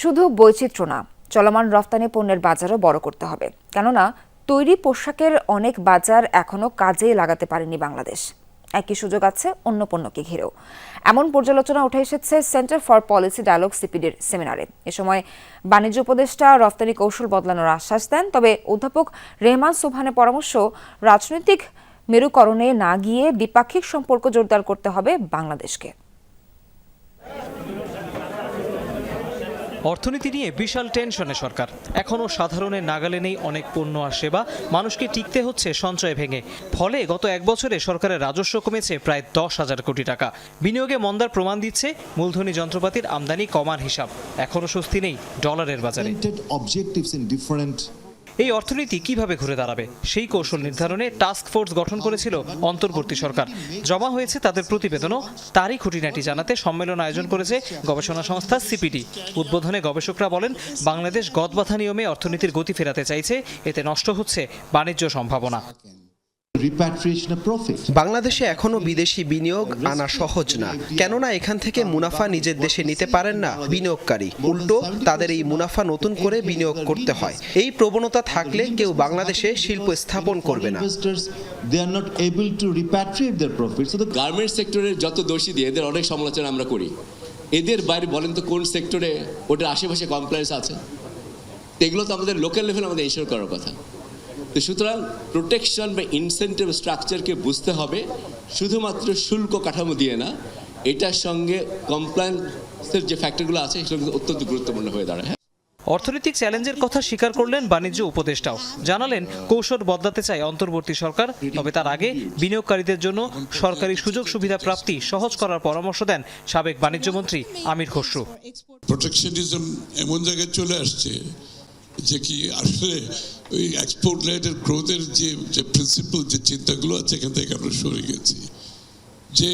শুধু বৈচিত্র্য না, চলমান রফতানি পণ্যের বাজারও বড় করতে হবে। কেননা, তৈরি পোশাকের অনেক বাজার এখনও কাজেই লাগাতে পারেনি বাংলাদেশ। একই সুযোগ আছে অন্য পণ্যকে ঘিরেও। এমন পর্যালোচনা উঠে এসেছে সেন্টার ফর পলিসি ডায়ালগ সিপিডির সেমিনারে। এ সময় বাণিজ্য উপদেষ্টা রফতানি কৌশল বদলানোর আশ্বাস দেন, তবে অধ্যাপক রেহমান সোবহানের পরামর্শ, রাজনৈতিক মেরুকরণে না গিয়ে দ্বিপাক্ষিক সম্পর্ক জোরদার করতে হবে বাংলাদেশকে। অর্থনীতি নিয়ে বিশাল টেনশনে সরকার। এখনও সাধারণের নাগালে নেই অনেক পণ্য আর সেবা, মানুষকে টিকতে হচ্ছে সঞ্চয় ভেঙে। ফলে গত এক বছরে সরকারের রাজস্ব কমেছে প্রায় দশ হাজার কোটি টাকা। বিনিয়োগে মন্দার প্রমাণ দিচ্ছে মূলধনী যন্ত্রপাতির আমদানি কমার হিসাব। এখনও স্বস্তি নেই ডলারের বাজারে। এই অর্থনীতি কীভাবে ঘুরে দাঁড়াবে? সেই কৌশল নির্ধারণে টাস্ক ফোর্স গঠন করেছিল অন্তর্বর্তী সরকার। জমা হয়েছে তাদের প্রতিবেদনও। তারই খুঁটিনাটি জানাতে সম্মেলন আয়োজন করেছে গবেষণা সংস্থা সিপিডি। উদ্বোধনে গবেষকরা বলেন, বাংলাদেশ গদবাধা নিয়মে অর্থনীতির গতি ফেরাতে চাইছে, এতে নষ্ট হচ্ছে বাণিজ্য সম্ভাবনা. বাংলাদেশে এখনও বিদেশি বিনিয়োগ আনা সহজ না। কেননা এখান থেকে মুনাফা নিজের দেশে নিতে পারেন না। বিনিয়োগকারী উল্টো তাদের এই মুনাফা নতুন করে বিনিয়োগ করতে হয়। এই প্রবণতা থাকলে কেউ বাংলাদেশে শিল্প স্থাপন করবে না। Investors, they are not able to repatriate their profits. So garments সেক্টরের যত দোষী দিয়ে এদের অনেক সমালোচনা আমরা করি। এদের বাইরে বলেন তো কোন সেক্টরে ওটার আশেপাশে কমপ্লায়েন্স আছে? এগুলো তো আমাদের লোকাল লেভেল আমাদের ইনশোর করার কথা। তো সুতরাং প্রোটেকশন বা ইনসেন্টিভ স্ট্রাকচারকে বুঝতে হবে শুধুমাত্র শুল্ক কাঠামো দিয়ে না এটার সঙ্গে কমপ্লায়েন্সের যে ফ্যাক্টরগুলো আছে সেগুলো অত্যন্ত গুরুত্বপূর্ণ হয়ে দাঁড়ায় হ্যাঁ। অর্থনৈতিক চ্যালেঞ্জের কথা স্বীকার করলেন বাণিজ্য উপদেষ্টাও। জানালেন কৌশল বদলাতে চায় অন্তর্বর্তী সরকার তবে তার আগে বিনিয়োগকারীদের জন্য সরকারি সুযোগ সুবিধা প্রাপ্তি সহজ করার পরামর্শ দেন সাবেক বাণিজ্যমন্ত্রী আমির খসরু। প্রোটেকশনিজম এমন জায়গায় চলে আসছে যে কি আসলে ওই এক্সপোর্ট লেটের গ্রোথের যে যে প্রিন্সিপাল যে চিন্তাগুলো আছে, এখান থেকে আমরা সরে গেছি যে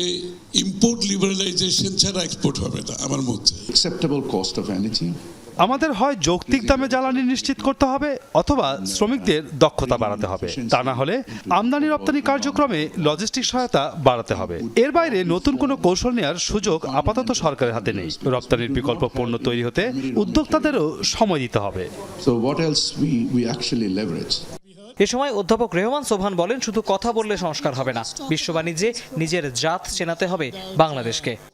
ইম্পোর্ট লিবারালাইজেশন ছাড়া এক্সপোর্ট হবে না, আমার মধ্যে অ্যাকসেপ্টেবল কস্ট অফ energy. আমাদের হয় যৌক্তিক দামে জ্বালানি নিশ্চিত করতে হবে অথবা শ্রমিকদের দক্ষতা বাড়াতে হবে। তা না হলে আমদানি রপ্তানি কার্যক্রমে লজিস্টিক সহায়তা বাড়াতে হবে। এর বাইরে নতুন কোনো কৌশল নেওয়ার সুযোগ আপাতত সরকারের হাতে নেই। রপ্তানির বিকল্প পণ্য তৈরি হতে উদ্যোক্তাদেরও সময় দিতে হবে। So what else we, we actually leverage? এ সময় অধ্যাপক রেহমান সোভান বলেন শুধু কথা বললে সংস্কার হবে না। বিশ্ব বাণিজ্যে নিজের জাত চেনাতে হবে বাংলাদেশকে।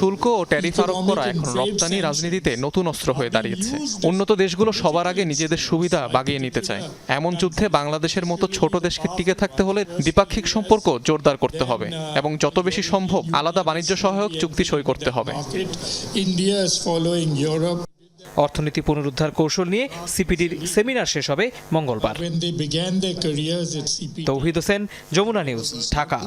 শুল্ক ও ট্যারিফ আরোপ করা এখন রপ্তানি রাজনীতিতে নতুন অস্ত্র হয়ে দাঁড়িয়েছে। উন্নত দেশগুলো সবার আগে নিজেদের সুবিধা বাগিয়ে নিতে চায়। এমন যুদ্ধে বাংলাদেশের মতো ছোট দেশকে টিকে থাকতে হলে দ্বিপাক্ষিক সম্পর্ক জোরদার করতে হবে এবং যত বেশি সম্ভব আলাদা বাণিজ্য সহায়ক চুক্তি সই করতে হবে। অর্থনীতি পুনরুদ্ধার কৌশল নিয়ে সিপিডির সেমিনার শেষ হবে মঙ্গলবার। তৌহিদ হোসেন যমুনা নিউজ ঢাকা।